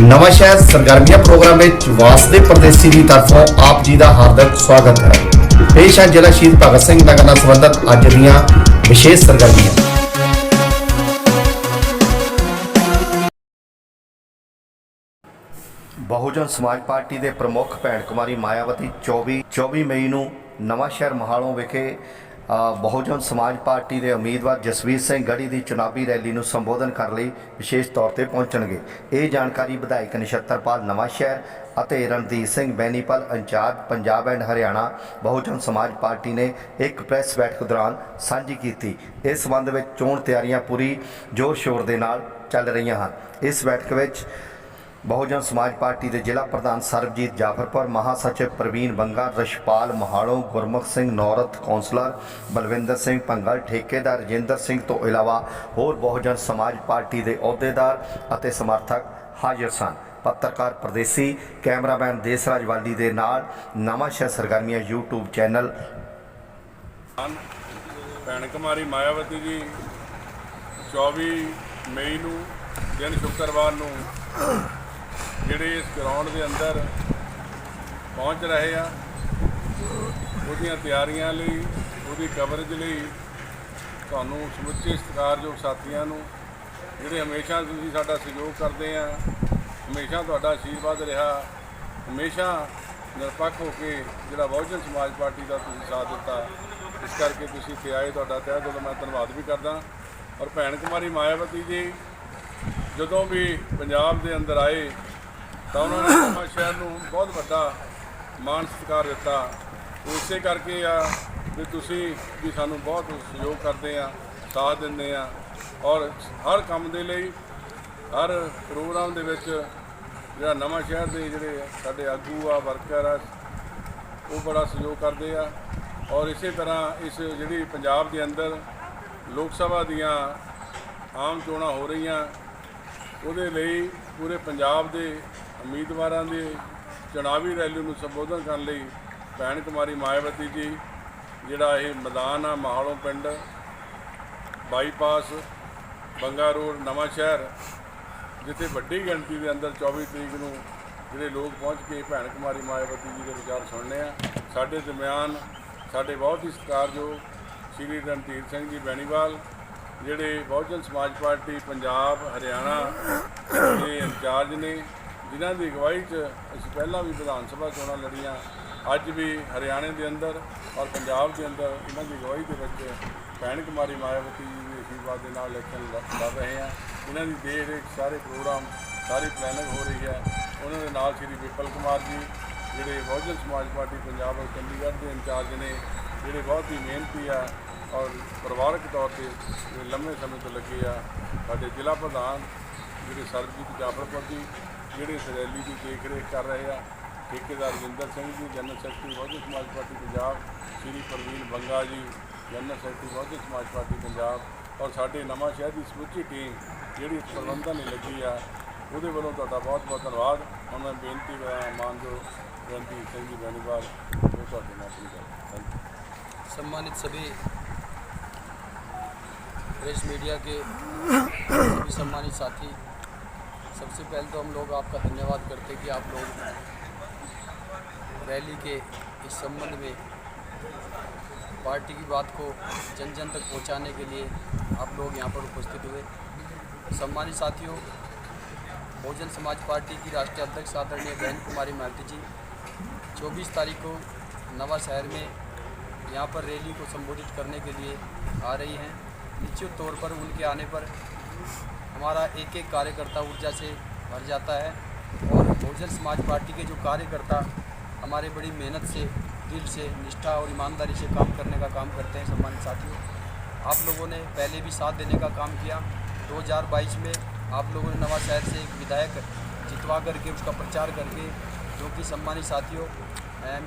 ਨਵਾਂ ਸ਼ਹਿਰ ਸਰਗਰਮੀਆਂ ਪ੍ਰੋਗਰਾਮ ਵਿੱਚ ਵਾਸਦੇ ਪਰਦੇਸੀ ਦੀ ਤਰਫੋਂ ਆਪ ਜੀ ਦਾ ਹਾਰਦਿਕ ਸਵਾਗਤ ਹੈ। ਪੇਸ਼ ਹੈ ਜ਼ਿਲ੍ਹਾ ਸ਼ਹੀਦ ਭਗਤ ਸਿੰਘ ਨਗਰ ਨਾਲ ਸੰਬੰਧਿਤ ਅੱਜ ਦੀਆਂ ਵਿਸ਼ੇਸ਼ ਸਰਗਰਮੀਆਂ। ਬਹੁਜਨ ਸਮਾਜ ਪਾਰਟੀ ਦੇ ਪ੍ਰਮੁੱਖ ਭੈਣ ਕੁਮਾਰੀ ਮਾਇਆਵਤੀ 24 24 ਮਈ ਨੂੰ ਨਵਾਂ ਸ਼ਹਿਰ ਮਹਾਲੋਂ ਵਿਖੇ ਬਹੁਜਨ ਸਮਾਜ ਪਾਰਟੀ ਦੇ ਉਮੀਦਵਾਰ ਜਸਵੀਰ ਸਿੰਘ ਗੜੀ ਦੀ ਚੁਣਾਵੀ ਰੈਲੀ ਨੂੰ ਸੰਬੋਧਨ ਕਰਨ ਲਈ ਵਿਸ਼ੇਸ਼ ਤੌਰ ਤੇ ਪਹੁੰਚਣਗੇ। ਇਹ ਜਾਣਕਾਰੀ ਵਿਧਾਇਕ ਨਛੱਤਰਪਾਲ ਨਵਾਂਸ਼ਹਿਰ ਅਤੇ Randeep Singh Bainipal, incharge Punjab and Haryana Bahujan Samaj party ਨੇ ਇੱਕ ਪ੍ਰੈਸ ਬੈਠਕ ਦੌਰਾਨ ਸਾਂਝੀ ਕੀਤੀ। ਇਸ ਸੰਬੰਧ ਵਿੱਚ ਚੋਣ ਤਿਆਰੀਆਂ ਪੂਰੀ ਜ਼ੋਰ ਸ਼ੋਰ ਦੇ ਨਾਲ ਚੱਲ ਰਹੀਆਂ ਹਨ। ਇਸ ਬੈਠਕ ਵਿੱਚ ਬਹੁਜਨ ਸਮਾਜ ਪਾਰਟੀ ਦੇ ਜ਼ਿਲ੍ਹਾ ਪ੍ਰਧਾਨ ਸਰਬਜੀਤ ਜਾਫਰਪੁਰ ਮਹਾਸਚਿਵ ਪ੍ਰਵੀਨ ਬੰਗਾ ਰਸ਼ਪਾਲ ਮਹਾਲੋਂ ਗੁਰਮੁਖ ਸਿੰਘ ਨੌਰਥ ਕੌਂਸਲਰ ਬਲਵਿੰਦਰ ਸਿੰਘ ਭੰਗਲ, ਠੇਕੇਦਾਰ ਰਜਿੰਦਰ ਸਿੰਘ ਤੋਂ ਇਲਾਵਾ ਹੋਰ ਬਹੁਜਨ ਸਮਾਜ ਪਾਰਟੀ ਦੇ ਅਹੁਦੇਦਾਰ ਅਤੇ ਸਮਰਥਕ ਹਾਜ਼ਰ ਸਨ। ਪੱਤਰਕਾਰ ਪ੍ਰਦੇਸੀ ਕੈਮਰਾਮੈਨ ਦੇਸਰਾਜ ਵਾਲੀ ਦੇ ਨਾਲ ਨਵਾਂ ਸ਼ਹਿਰ ਸਰਗਰਮੀਆਂ YouTube ਚੈਨਲ। ਭੈਣ ਕੁਮਾਰੀ ਮਾਇਆਵਤੀ ਜੀ 24 ਮਈ ਨੂੰ, ਦਿਨ ਸ਼ੁੱਕਰਵਾਰ ਨੂੰ ਜਿਹੜੇ ਇਸ ਗਰਾਊਂਡ ਦੇ ਅੰਦਰ ਪਹੁੰਚ ਰਹੇ ਆ, ਉਹਦੀਆਂ ਤਿਆਰੀਆਂ ਲਈ, ਉਹਦੀ ਕਵਰੇਜ ਲਈ ਤੁਹਾਨੂੰ ਸਮੁੱਚੇ ਸਤਿਕਾਰਯੋਗ ਸਾਥੀਆਂ ਨੂੰ, ਜਿਹੜੇ ਹਮੇਸ਼ਾ ਤੁਸੀਂ ਸਾਡਾ ਸਹਿਯੋਗ ਕਰਦੇ ਆ, ਹਮੇਸ਼ਾ ਤੁਹਾਡਾ ਆਸ਼ੀਰਵਾਦ ਰਿਹਾ, ਹਮੇਸ਼ਾ ਨਿਰਪੱਖ ਹੋ ਕੇ ਜਿਹੜਾ ਬਹੁਜਨ ਸਮਾਜ ਪਾਰਟੀ ਦਾ ਤੁਸੀਂ ਸਾਥ ਦਿੱਤਾ, ਇਸ ਕਰਕੇ ਤੁਸੀਂ ਇੱਥੇ ਆਏ, ਤੁਹਾਡਾ ਤਹਿ ਦਿਲੋਂ ਮੈਂ ਧੰਨਵਾਦ ਵੀ ਕਰਦਾ। ਔਰ ਭੈਣ ਕੁਮਾਰੀ ਮਾਇਆਵਤੀ ਜੀ, ਜਦੋਂ ਵੀ ਪੰਜਾਬ ਦੇ ਅੰਦਰ ਆਏ ਤਾਂ ਉਹਨਾਂ ਨੇ ਨਵਾਂ ਸ਼ਹਿਰ ਨੂੰ ਬਹੁਤ ਵੱਡਾ ਮਾਣ ਸਤਿਕਾਰ ਦਿੱਤਾ। ਉਹ ਇਸੇ ਕਰਕੇ ਆ ਵੀ ਤੁਸੀਂ ਵੀ ਸਾਨੂੰ ਬਹੁਤ ਸਹਿਯੋਗ ਕਰਦੇ ਆ, ਸਾਥ ਦਿੰਦੇ ਆ ਔਰ ਹਰ ਕੰਮ ਦੇ ਲਈ, ਹਰ ਪ੍ਰੋਗਰਾਮ ਦੇ ਵਿੱਚ ਜਿਹੜਾ ਨਵਾਂ ਸ਼ਹਿਰ ਦੇ ਜਿਹੜੇ ਸਾਡੇ ਆਗੂ ਆ, ਵਰਕਰ ਆ, ਉਹ ਬੜਾ ਸਹਿਯੋਗ ਕਰਦੇ ਆ ਔਰ ਇਸੇ ਤਰ੍ਹਾਂ ਇਸ ਜਿਹੜੀ ਪੰਜਾਬ ਦੇ ਅੰਦਰ ਲੋਕ ਸਭਾ ਦੀਆਂ ਆਮ ਚੋਣਾਂ ਹੋ ਰਹੀਆਂ, ਉਹਦੇ ਲਈ ਪੂਰੇ ਪੰਜਾਬ ਦੇ ਉਮੀਦਵਾਰਾਂ ਦੇ ਚੁਣਾਵੀ ਰੈਲੀ ਨੂੰ ਸੰਬੋਧਨ ਕਰਨ ਲਈ ਭੈਣ ਕੁਮਾਰੀ ਮਾਇਆਵਤੀ ਜੀ, ਜਿਹੜਾ ਇਹ ਮੈਦਾਨ ਆ, ਮਾਹਲੋਂ ਪਿੰਡ, ਬਾਈਪਾਸ, ਬੰਗਾ ਰੋਡ, ਨਵਾਂ ਸ਼ਹਿਰ, ਜਿੱਥੇ ਵੱਡੀ ਗਿਣਤੀ ਦੇ ਅੰਦਰ 24 ਤਰੀਕ ਨੂੰ ਜਿਹੜੇ ਲੋਕ ਪਹੁੰਚ ਕੇ ਭੈਣ ਕੁਮਾਰੀ ਮਾਇਆਵਤੀ ਜੀ ਦੇ ਵਿਚਾਰ ਸੁਣਨੇ ਆ। ਸਾਡੇ ਦਰਮਿਆਨ ਸਾਡੇ ਬਹੁਤ ਹੀ ਸਤਿਕਾਰਯੋਗ ਸ਼੍ਰੀ ਰਣਧੀਰ ਸਿੰਘ ਜੀ ਬੈਣੀਵਾਲ, ਜਿਹੜੇ ਬਹੁਜਨ ਸਮਾਜ ਪਾਰਟੀ, ਪੰਜਾਬ, ਹਰਿਆਣਾ ਦੇ ਇੰਚਾਰਜ ਨੇ ਜਿਨ੍ਹਾਂ ਦੀ ਅਗਵਾਈ 'ਚ ਅਸੀਂ ਪਹਿਲਾਂ ਵੀ ਵਿਧਾਨ ਸਭਾ ਚੋਣਾਂ ਲੜੀਆਂ, ਅੱਜ ਵੀ ਹਰਿਆਣੇ ਦੇ ਅੰਦਰ ਔਰ ਪੰਜਾਬ ਦੇ ਅੰਦਰ ਇਹਨਾਂ ਦੀ ਅਗਵਾਈ ਦੇ ਵਿੱਚ ਭੈਣ ਕੁਮਾਰੀ ਮਾਇਆਵਤੀ ਜੀ ਦੇ ਆਸ਼ੀਰਵਾਦ ਦੇ ਨਾਲ ਇਲੈਕਸ਼ਨ ਲ- ਲੜ ਰਹੇ ਆ ਇਹਨਾਂ ਦੀ ਦੇਖ ਰੇਖ ਸਾਰੇ ਪ੍ਰੋਗਰਾਮ, ਸਾਰੀ ਪਲੈਨਿੰਗ ਹੋ ਰਹੀ ਹੈ। ਉਹਨਾਂ ਦੇ ਨਾਲ ਸ਼੍ਰੀ ਵਿਪਲ ਕੁਮਾਰ ਜੀ, ਜਿਹੜੇ ਬਹੁਜਨ ਸਮਾਜ ਪਾਰਟੀ ਪੰਜਾਬ ਔਰ ਚੰਡੀਗੜ੍ਹ ਦੇ ਇੰਚਾਰਜ ਨੇ, ਜਿਹੜੇ ਬਹੁਤ ਹੀ ਮਿਹਨਤੀ ਆ ਔਰ ਪਰਿਵਾਰਕ ਤੌਰ ਤੇ ਲੰਮੇ ਸਮੇਂ ਤੋਂ ਲੱਗੇ ਆ, ਸਾਡੇ ਜ਼ਿਲ੍ਹਾ ਪ੍ਰਧਾਨ, ਜਿਹੜੇ ਸਰਬਜੀਤ ਜਾਫਰਪੁਰ ਜੀ ਜਿਹੜੇ ਇਸ ਰੈਲੀ ਦੀ ਦੇਖ ਰੇਖ ਕਰ ਰਹੇ ਆ ਠੇਕੇਦਾਰ Rajinder Singh ji general secretary Bahujan Samaj Party Punjab Shri Praveen Banga ji general secretary Bahujan Samaj party Punjab ਔਰ ਸਾਡੇ ਨਵਾਂ ਸ਼ਹਿਰ ਦੀ ਸਮੁੱਚੀ ਟੀਮ ਜਿਹੜੀ ਇਸ ਪ੍ਰਬੰਧਨ ਲਈ ਲੱਗੀ ਆ ਉਹਦੇ ਵੱਲੋਂ ਤੁਹਾਡਾ ਬਹੁਤ ਬਹੁਤ ਧੰਨਵਾਦ ਹੁਣ ਮੈਂ ਬੇਨਤੀ ਕਰਾਂ ਮਾਨਜੋ ਰਣਜੀਤ ਸਿੰਘ ਜੀ ਬੈਣੀਵਾਲ ਉਹ ਤੁਹਾਡੇ ਨਾਲ ਆਪਣੀ ਗੱਲ ਥੈਂਕ ਯੂ सम्मानित सभी प्रेस मीडिया के सभी सम्मानित साथी सबसे पहले तो हम लोग आपका धन्यवाद करते हैं कि आप लोग रैली के इस संबंध में पार्टी की बात को जन जन तक पहुँचाने के लिए आप लोग यहाँ पर उपस्थित हुए। सम्मानित साथियों, बहुजन समाज पार्टी की राष्ट्रीय अध्यक्ष आदरणीय बहन कुमारी मालती जी 24 तारीख को नवा शहर में यहाँ पर रैली को संबोधित करने के लिए आ रही हैं। निश्चित तौर पर उनके आने पर हमारा एक एक कार्यकर्ता ऊर्जा से भर जाता है और बहुजन समाज पार्टी के जो कार्यकर्ता हमारे बड़ी मेहनत से, दिल से, निष्ठा और ईमानदारी से काम करने का काम करते हैं सम्मानित साथियों। आप लोगों ने पहले भी साथ देने का काम किया। 2022 में आप लोगों ने नवा शहर से एक विधायक जितवा करके उसका प्रचार करके, जो कि सम्मानित साथियों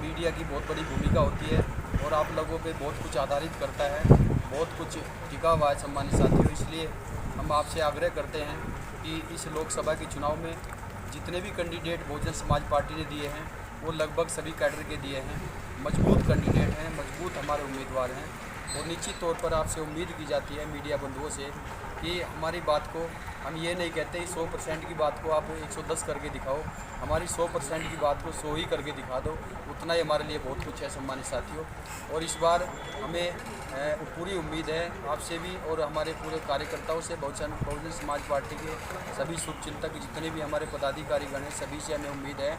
मीडिया की बहुत बड़ी भूमिका होती है और आप लोगों पे बहुत कुछ आधारित करता है। बहुत कुछ टिका हुआ है सम्मानित साथियों, इसलिए हम आपसे आग्रह करते हैं कि इस लोकसभा के चुनाव में जितने भी कैंडिडेट बहुजन समाज पार्टी ने दिए हैं, वो लगभग सभी कैडर के दिए हैं। मज़बूत कैंडिडेट हैं, मज़बूत हमारे उम्मीदवार हैं। और निश्चित तौर पर आपसे उम्मीद की जाती है मीडिया बंधुओं से कि हमारी बात को हम ये नहीं कहते सौ परसेंट की बात को आप 110 करके दिखाओ। हमारी सौ परसेंट की बात को सौ ही करके दिखा दो। उतना ही हमारे लिए बहुत कुछ है सम्मानित साथियों। और इस बार हमें पूरी उम्मीद है आपसे भी और हमारे पूरे कार्यकर्ताओं से, बहुजन बहुजन समाज पार्टी के सभी शुभचिंतक जितने भी हमारे पदाधिकारीगण हैं, सभी से हमें उम्मीद है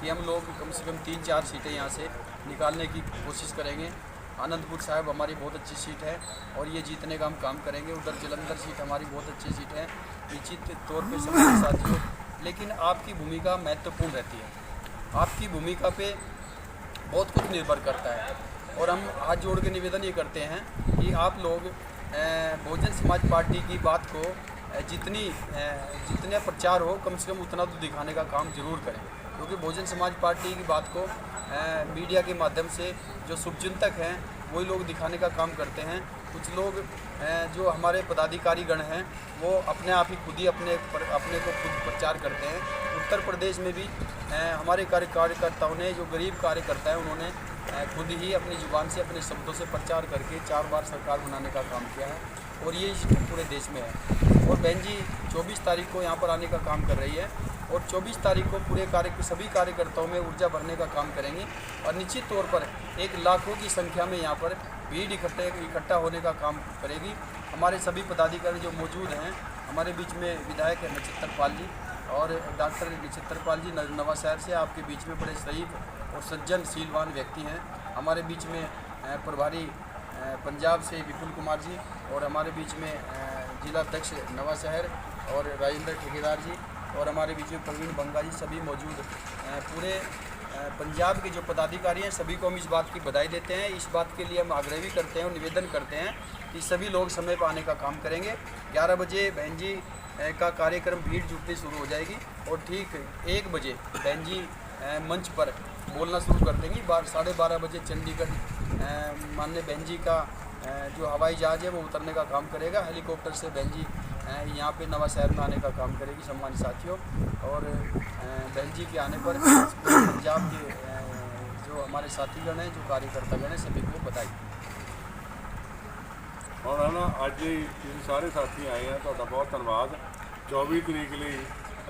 कि हम लोग कम से कम तीन चार सीटें यहाँ से निकालने की कोशिश करेंगे। आनंदपुर साहब, हमारी बहुत अच्छी सीट है और ये जीतने का हम काम करेंगे। उधर जलंधर सीट हमारी बहुत अच्छी सीट है, निश्चित तौर पे सभी साथियों लेकिन आपकी भूमिका महत्वपूर्ण रहती है। आपकी भूमिका पे बहुत कुछ निर्भर करता है और हम हाथ जोड़ के निवेदन ये करते हैं कि आप लोग बहुजन समाज पार्टी की बात को जितनी जितने प्रचार हो, कम से कम उतना तो दिखाने का काम ज़रूर करें। क्योंकि बहुजन समाज पार्टी की बात को मीडिया के माध्यम से जो शुभचिंतक हैं वही लोग दिखाने का काम करते हैं। कुछ लोग जो हमारे पदाधिकारी गण हैं वो अपने आप ही खुद ही अपने पर, अपने को खुद प्रचार करते हैं। उत्तर प्रदेश में भी हमारे कार्य कार्यकर्ताओं ने जो गरीब कार्यकर्ता है उन्होंने खुद ही अपनी ज़ुबान से अपने शब्दों से प्रचार करके चार बार सरकार बनाने का काम किया है। और ये पूरे देश में है। और बहन जी 24 तारीख को यहाँ पर आने का काम कर रही है और 24 तारीख को पूरे कार्य, सभी कार्यकर्ताओं में ऊर्जा भरने का काम करेंगे और निश्चित तौर पर एक लाखों की संख्या में यहाँ पर भीड़ इकट्ठे, इकट्ठा होने का काम करेगी। हमारे सभी पदाधिकारी जो मौजूद हैं, हमारे बीच में विधायक है नचित्तर पाल जी और डॉक्टर नचित्तर पाल जी, नवा शहर से आपके बीच में बड़े शरीफ और सज्जनशीलवान व्यक्ति हैं। हमारे बीच में प्रभारी पंजाब से विपुल कुमार जी और हमारे बीच में जिला अध्यक्ष नवा शहर और राजेंद्र ठेकेदार जी और हमारे बीच में प्रवीण बंगा जी सभी मौजूद पूरे पंजाब के जो पदाधिकारी हैं सभी को हम इस बात की बधाई देते हैं। इस बात के लिए हम आग्रह भी करते हैं और निवेदन करते हैं कि सभी लोग समय पर आने का काम करेंगे। ग्यारह बजे बहन जी का कार्यक्रम भीड़ जुटनी शुरू हो जाएगी और ठीक एक बजे बहन जी मंच पर बोलना शुरू कर देंगी। बार, साढ़े बारह बजे चंडीगढ़ माननीय बहन जी का अ, जो हवाई जहाज़ है वो उतरने का काम करेगा हेलीकॉप्टर से बहन जी अ, यहाँ पे नवा शहर में आने का काम करेगी सम्मानित साथियों और अ, बहन जी के आने पर पूरे पंजाब के अ, जो हमारे साथीगण हैं जो कार्यकर्तागण हैं सभी को बधाई ਹੁਣ ਨਾ ਅੱਜ ਹੀ ਤੁਸੀਂ ਸਾਰੇ ਸਾਥੀ ਆਏ ਆ ਤੁਹਾਡਾ ਬਹੁਤ ਧੰਨਵਾਦ 24 ਤਰੀਕ ਲਈ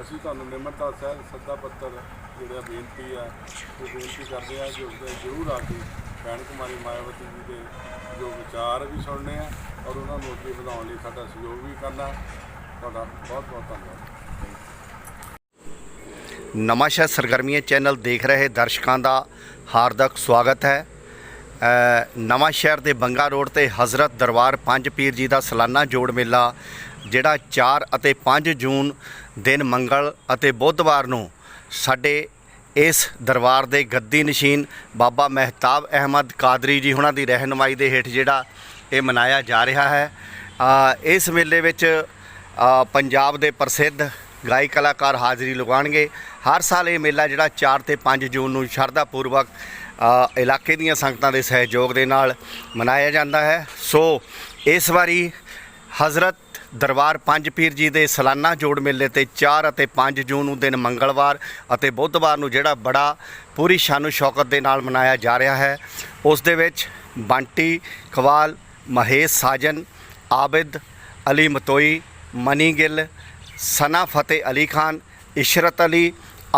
ਅਸੀਂ ਤੁਹਾਨੂੰ ਨਿਮਰਤਾ ਸਹਿਤ ਸੱਦਾ ਪੱਤਰ ਜਿਹੜਾ ਬੇਨਤੀ ਆ ਉਹ ਬੇਨਤੀ ਕਰਦੇ ਆ ਕਿ ਉਸ ਦੇ ਜ਼ਰੂਰ ਆ ਕੇ ਭੈਣ ਕੁਮਾਰੀ ਮਾਇਆਵਤੀ ਜੀ ਦੇ ਜੋ ਵਿਚਾਰ ਵੀ ਸੁਣਨੇ ਆ ਔਰ ਉਹਨਾਂ ਨੂੰ ਅੱਗੇ ਵਧਾਉਣ ਲਈ ਸਾਡਾ ਸਹਿਯੋਗ ਵੀ ਕਰਨਾ ਤੁਹਾਡਾ ਬਹੁਤ ਬਹੁਤ ਧੰਨਵਾਦ। ਨਵਾਂਸ਼ਹਿਰ ਸਰਗਰਮੀਆਂ ਚੈਨਲ ਦੇਖ ਰਹੇ ਦਰਸ਼ਕਾਂ ਦਾ ਹਾਰਦਕ ਸਵਾਗਤ ਹੈ। ਅ, ਨਵਾਂਸ਼ਹਿਰ ਦੇ ਬੰਗਾ ਰੋਡ ਤੇ ਹਜ਼ਰਤ ਦਰਬਾਰ ਪੰਜ ਪੀਰ ਜੀ ਦਾ ਸਾਲਾਨਾ ਜੋੜ ਮੇਲਾ ਜਿਹੜਾ 4 ਅਤੇ 5 ਜੂਨ ਦਿਨ ਮੰਗਲ ਅਤੇ ਬੁੱਧਵਾਰ ਨੂੰ ਸਾਡੇ ਇਸ ਦਰਬਾਰ ਦੇ ਗੱਦੀ ਨਸ਼ੀਨ ਬਾਬਾ ਮਹਿਤਾਬ ਅਹਿਮਦ ਕਾਦਰੀ ਜੀ ਉਹਨਾਂ ਦੀ ਰਹਿਨਮਾਈ ਦੇ ਹੇਠ ਜਿਹੜਾ ਇਹ ਮਨਾਇਆ ਜਾ ਰਿਹਾ ਹੈ। ਇਸ ਮੇਲੇ ਵਿੱਚ ਪੰਜਾਬ ਦੇ ਪ੍ਰਸਿੱਧ ਗਾਇਕ ਕਲਾਕਾਰ ਹਾਜ਼ਰੀ ਲਗਾਉਣਗੇ। ਹਰ ਸਾਲ ਇਹ ਮੇਲਾ ਜਿਹੜਾ 4 ਤੇ 5 ਜੂਨ ਨੂੰ ਸ਼ਰਧਾ ਪੂਰਵਕ ਇਲਾਕੇ ਦੀਆਂ ਸੰਗਤਾਂ ਦੇ ਸਹਿਯੋਗ ਦੇ ਨਾਲ ਮਨਾਇਆ ਜਾਂਦਾ ਹੈ। ਸੋ, ਇਸ ਵਾਰੀ ਹਜ਼ਰਤ ਦਰਬਾਰ ਪੰਜ ਪੀਰ ਜੀ ਦੇ ਸਾਲਾਨਾ ਜੋੜ ਮੇਲੇ ਤੇ 4 ਅਤੇ 5 ਜੂਨ ਨੂੰ ਦਿਨ ਮੰਗਲਵਾਰ ਅਤੇ ਬੁੱਧਵਾਰ ਨੂੰ ਜਿਹੜਾ ਬੜਾ ਪੂਰੀ ਸ਼ਾਨੋ ਸ਼ੌਕਤ ਦੇ ਨਾਲ ਮਨਾਇਆ ਜਾ ਰਿਹਾ ਹੈ। ਉਸ ਦੇ ਵਿੱਚ ਬੰਟੀ, ਕਵਾਲ, ਮਹੇਸ਼ ਸਾਜਨ, ਆਬਿਦ, ਅਲੀ ਮਤੋਈ, ਮਨੀ ਗਿੱਲ, ਸਨਾ ਫਤਿਹ ਅਲੀ ਖਾਨ, ਇਸ਼ਰਤ ਅਲੀ,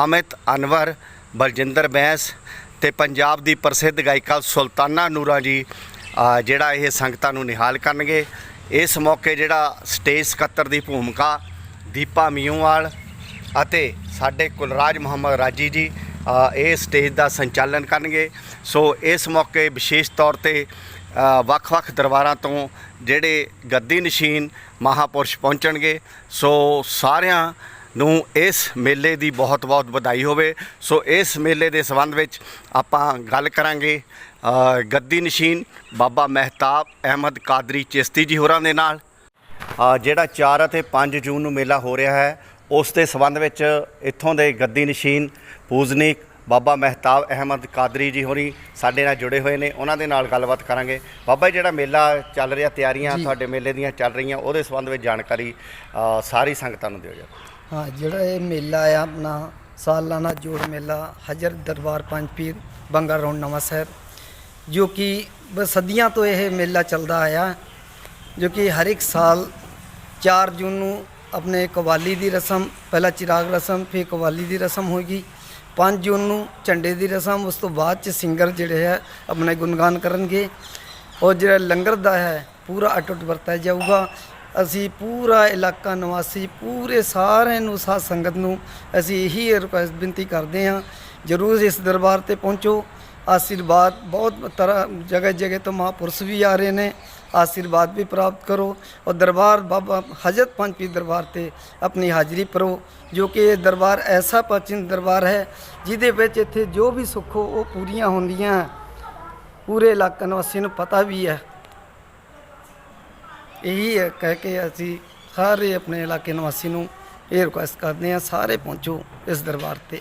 ਅਮਿਤ ਅਨਵਰ, ਬਲਜਿੰਦਰ ਬੈਂਸ ਤੇ ਪੰਜਾਬ ਦੀ ਪ੍ਰਸਿੱਧ ਗਾਇਕਾ ਸੁਲਤਾਨਾ ਨੂਰਾ ਜੀ ਜਿਹੜਾ ਇਹ ਸੰਗਤਾਂ ਨੂੰ ਨਿਹਾਲ ਕਰਨਗੇ। ਇਸ ਮੌਕੇ ਜਿਹੜਾ ਸਟੇਜ ਸਕੱਤਰ ਦੀ ਭੂਮਿਕਾ ਦੀਪਾ ਮੀਓਵਾਲ ਅਤੇ ਸਾਡੇ ਕੁਲਰਾਜ ਮੁਹੰਮਦ ਰਾਜੀ ਜੀ ਇਹ ਸਟੇਜ ਦਾ ਸੰਚਾਲਨ ਕਰਨਗੇ। ਸੋ ਇਸ ਮੌਕੇ ਵਿਸ਼ੇਸ਼ ਤੌਰ ਤੇ ਵੱਖ-ਵੱਖ ਦਰਬਾਰਾਂ ਤੋਂ ਜਿਹੜੇ ਗੱਦੀ ਨਸ਼ੀਨ ਮਹਾਪੁਰਸ਼ ਪਹੁੰਚਣਗੇ। ਸੋ ਸਾਰਿਆਂ ਨੂੰ ਇਸ ਮੇਲੇ ਦੀ ਬਹੁਤ-ਬਹੁਤ ਵਧਾਈ ਹੋਵੇ। ਸੋ ਇਸ ਮੇਲੇ ਦੇ ਸੰਬੰਧ ਵਿੱਚ ਆਪਾਂ ਗੱਲ ਕਰਾਂਗੇ। ਗੱਦੀ ਨਸ਼ੀਨ ਬਾਬਾ ਮਹਿਤਾਬ ਅਹਿਮਦ ਕਾਦਰੀ ਚਿਸ਼ਤੀ ਜੀ ਹੋਰਾਂ ਦੇ ਨਾਲ। ਜਿਹੜਾ 4 ਅਤੇ 5 ਜੂਨ ਨੂੰ ਮੇਲਾ ਹੋ ਰਿਹਾ ਹੈ ਉਸ ਦੇ ਸੰਬੰਧ ਵਿੱਚ ਇੱਥੋਂ ਦੇ ਗੱਦੀ ਨਸ਼ੀਨ ਪੂਜਨੀਕ ਬਾਬਾ ਮਹਿਤਾਬ ਅਹਿਮਦ ਕਾਦਰੀ ਜੀ ਹੋਰੀ ਸਾਡੇ ਨਾਲ ਜੁੜੇ ਹੋਏ ਨੇ ਉਹਨਾਂ ਦੇ ਨਾਲ ਗੱਲਬਾਤ ਕਰਾਂਗੇ। ਬਾਬਾ ਜੀ, ਜਿਹੜਾ ਮੇਲਾ ਚੱਲ ਰਿਹਾ ਤਿਆਰੀਆਂ ਤੁਹਾਡੇ ਮੇਲੇ ਦੀਆਂ ਚੱਲ ਰਹੀਆਂ ਉਹਦੇ ਸੰਬੰਧ ਵਿੱਚ ਜਾਣਕਾਰੀ ਸਾਰੀ ਸੰਗਤਾਂ ਨੂੰ ਦਿਓ ਜੀ। ਹਾਂ ਜਿਹੜਾ ਇਹ ਮੇਲਾ ਆ ਆਪਣਾ ਸਾਲਾਨਾ ਜੋੜ ਮੇਲਾ ਹਜਰ ਦਰਬਾਰ ਪੰਜ ਪੀਰ ਬੰਗਾ ਰੌਂਡ ਨਵਾਂ ਸ਼ਹਿਰ ਜੋ ਕਿ ਸਦੀਆਂ ਤੋਂ ਇਹ ਮੇਲਾ ਚੱਲਦਾ ਆਇਆ, ਜੋ ਕਿ ਹਰ ਇੱਕ ਸਾਲ 4 ਜੂਨ ਨੂੰ ਆਪਣੇ ਕਵਾਲੀ ਦੀ ਰਸਮ, ਪਹਿਲਾਂ ਚਿਰਾਗ ਰਸਮ, ਫਿਰ ਕਵਾਲੀ ਦੀ ਰਸਮ ਹੋਏਗੀ। 5 ਜੂਨ ਨੂੰ ਝੰਡੇ ਦੀ ਰਸਮ, ਉਸ ਤੋਂ ਬਾਅਦ ਚ ਸਿੰਗਰ ਜਿਹੜੇ ਹੈ ਆਪਣੇ ਗੁਣਗਾਨ ਕਰਨਗੇ। ਔਰ ਜਿਹੜਾ ਲੰਗਰ ਦਾ ਹੈ, ਪੂਰਾ ਅਟੁੱਟ ਵਰਤਿਆ ਜਾਊਗਾ। ਅਸੀਂ ਪੂਰਾ ਇਲਾਕਾ ਨਿਵਾਸੀ, ਪੂਰੇ ਸਾਰਿਆਂ ਨੂੰ ਸਾਧ ਸੰਗਤ ਨੂੰ ਅਸੀਂ ਇਹੀ ਰਿਕੁਐਸਟ ਬੇਨਤੀ ਕਰਦੇ ਹਾਂ, ਜਰੂਰ ਇਸ ਦਰਬਾਰ ਤੇ ਪਹੁੰਚੋ। ਆਸ਼ੀਰਵਾਦ ਬਹੁਤ ਤਰ੍ਹਾਂ ਜਗ੍ਹਾ ਜਗ੍ਹਾ ਤੋਂ ਮਹਾਂਪੁਰਸ਼ ਵੀ ਆ ਰਹੇ ਨੇ ਆਸ਼ੀਰਵਾਦ ਵੀ ਪ੍ਰਾਪਤ ਕਰੋ ਔਰ ਦਰਬਾਰ ਬਾਬਾ ਹਜ਼ਰਤ ਪੰਜ ਦਰਬਾਰ ਤੇ ਆਪਣੀ ਹਾਜ਼ਰੀ ਭਰੋ ਜੋ ਕਿ ਇਹ ਦਰਬਾਰ ਐਸਾ ਪ੍ਰਾਚੀਨ ਦਰਬਾਰ ਹੈ ਜਿਹਦੇ ਵਿੱਚ ਇੱਥੇ ਜੋ ਵੀ ਸੁੱਖੋ ਉਹ ਪੂਰੀਆਂ ਹੁੰਦੀਆਂ ਪੂਰੇ ਇਲਾਕਾ ਨਿਵਾਸੀ ਨੂੰ ਪਤਾ ਵੀ ਹੈ ਇਹੀ ਹੈ ਕਹਿ ਕੇ ਅਸੀਂ ਸਾਰੇ ਆਪਣੇ ਇਲਾਕੇ ਨਿਵਾਸੀ ਨੂੰ ਇਹ ਰਿਕੁਐਸਟ ਕਰਦੇ ਹਾਂ ਸਾਰੇ ਪਹੁੰਚੋ ਇਸ ਦਰਬਾਰ ਤੇ